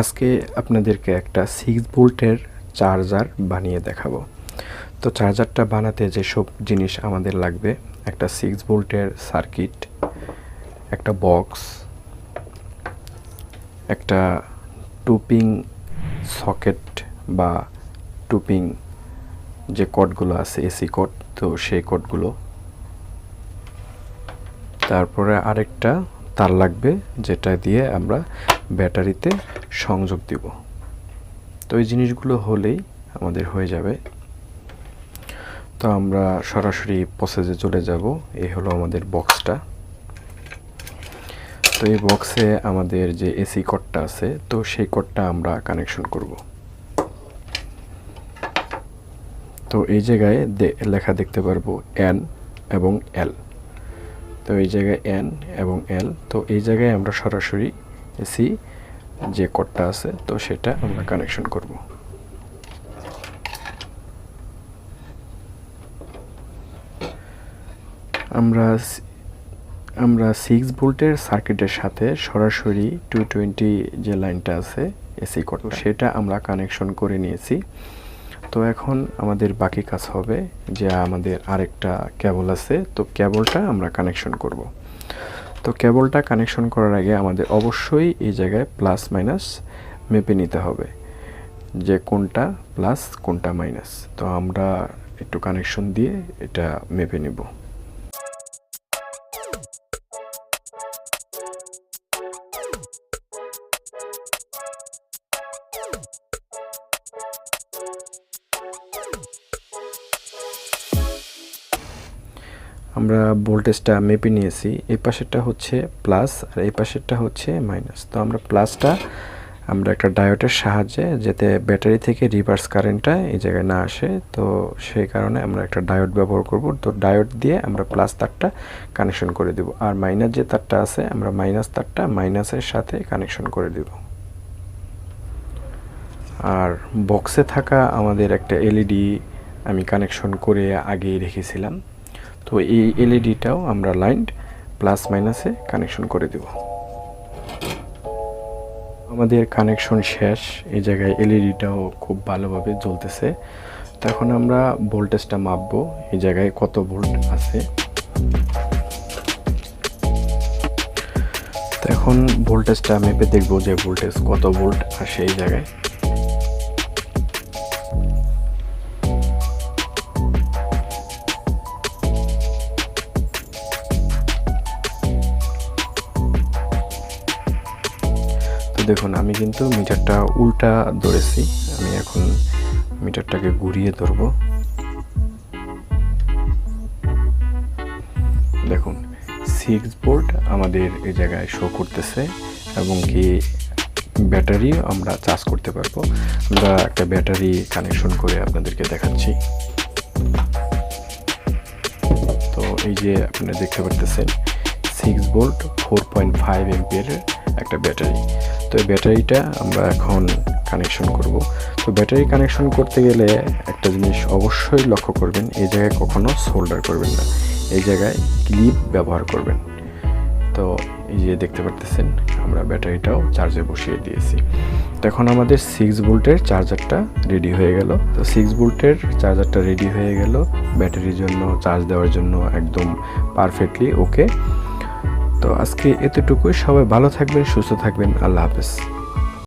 আজকে আপনাদেরকে একটা সিক্স ভোল্টের চার্জার বানিয়ে দেখাবো। তো চার্জারটা বানাতে যেসব জিনিস আমাদের লাগবে, একটা সিক্স ভোল্টের সার্কিট একটা বক্স একটা টুপিং সকেট বা টুপিং যে কটগুলো আছে এসি কট তো সেই কটগুলো তারপরে আরেকটা তার লাগবে, যেটা দিয়ে আমরা ব্যাটারিতে সংযোগ দিব। তো এই জিনিসগুলো হলেই আমাদের হয়ে যাবে। তো আমরা সরাসরি প্রসেসে চলে যাব। এই হলো আমাদের বক্সটা তো এই বক্সে আমাদের যে এসি কটটা আছে, তো সেই কটটা আমরা কানেকশন করব। তো এই জায়গায় লেখা দেখতে পারব এন এবং এল তো এই জায়গায় এন এবং এল তো এই জায়গায় আমরা সরাসরি এসি যে কটটা আছে তো সেটা আমরা কানেকশন করব। আমরা আমরা সিক্স ভোল্টের সার্কিটের সাথে সরাসরি টু টোয়েন্টি যে লাইনটা আছে এসি কট সেটা আমরা কানেকশন করে নিয়েছি। তো এখন আমাদের বাকি কাজ হবে যে আমাদের আরেকটা কেবল আছে তো কেবলটা আমরা কানেকশন করব। তো কেবলটা কানেকশন করার আগে আমাদের অবশ্যই এই জায়গায় প্লাস মাইনাস মেপে নিতে হবে যে কোনটা প্লাস কোনটা মাইনাস তো আমরা একটু কানেকশন দিয়ে এটা মেপে নেব। আমরা ভোল্টেজটা মেপে নিয়েছি, এই পাশেরটা হচ্ছে প্লাস আর এই পাশেরটা হচ্ছে মাইনাস তো আমরা প্লাসটা আমরা একটা ডায়োডের সাহায্যে যাতে ব্যাটারি থেকে রিভার্স কারেন্টটা এই জায়গায় না আসে, তো সেই কারণে আমরা একটা ডায়োড ব্যবহার করব। তো ডায়োড দিয়ে আমরা প্লাস তারটা কানেকশন করে দেব। আর মাইনাস যে তারটা আছে, আমরা মাইনাস তারটা মাইনাসের সাথে কানেকশন করে দেব। আর বক্সে থাকা আমাদের একটা এলইডি আমি কানেকশন করে আগেই রেখেছিলাম। তো এই এলইডিটাও আমরা লাইন প্লাস মাইনাসে কানেকশন করে দেব। আমাদের কানেকশন শেষ, এই জায়গায় এলইডিটাও খুব ভালোভাবে জ্বলতেছে। তখন আমরা ভোল্টেজটা মাপবো, এই জায়গায় কত ভোল্ট আছে। তো এখন ভোল্টেজটা মেপে দেখব যে ভোল্টেজ কত ভোল্ট আসে এই জায়গায়। দেখুন, আমি কিন্তু মিটারটা উল্টা ধরেছি। আমি এখন মিটারটাকে ঘুরিয়ে ধরব। দেখুন সিক্স ভোল্ট আমাদের এই জায়গায় শো করতেছে এবং কি ব্যাটারিও আমরা চার্জ করতে পারব। আমরা একটা ব্যাটারি কানেকশন করে আপনাদেরকে দেখাচ্ছি। তো এই যে আপনারা দেখতে পারতেছেন six volt four point five এমপিয়ারের একটা ব্যাটারি। তো ব্যাটারিটা আমরা এখন কানেকশন করব। তো ব্যাটারি কানেকশন করতে গেলে একটা জিনিস অবশ্যই লক্ষ্য করবেন, এই জায়গায় কখনো সোল্ডার করবেন না। এই জায়গায় ক্লিপ ব্যবহার করবেন। তো এই যে দেখতে পারতেছেন, আমরা ব্যাটারিটাও চার্জে বসিয়ে দিয়েছি। তো এখন আমাদের সিক্স ভোল্টের চার্জারটা রেডি হয়ে গেল। তো সিক্স ভোল্টের চার্জারটা রেডি হয়ে গেল। ব্যাটারির জন্য চার্জ দেওয়ার জন্য একদম পারফেক্টলি ওকে তো আজকে এতটুকুই। সবাই ভালো থাকবেন সুস্থ থাকবেন। আল্লাহ হাফেজ।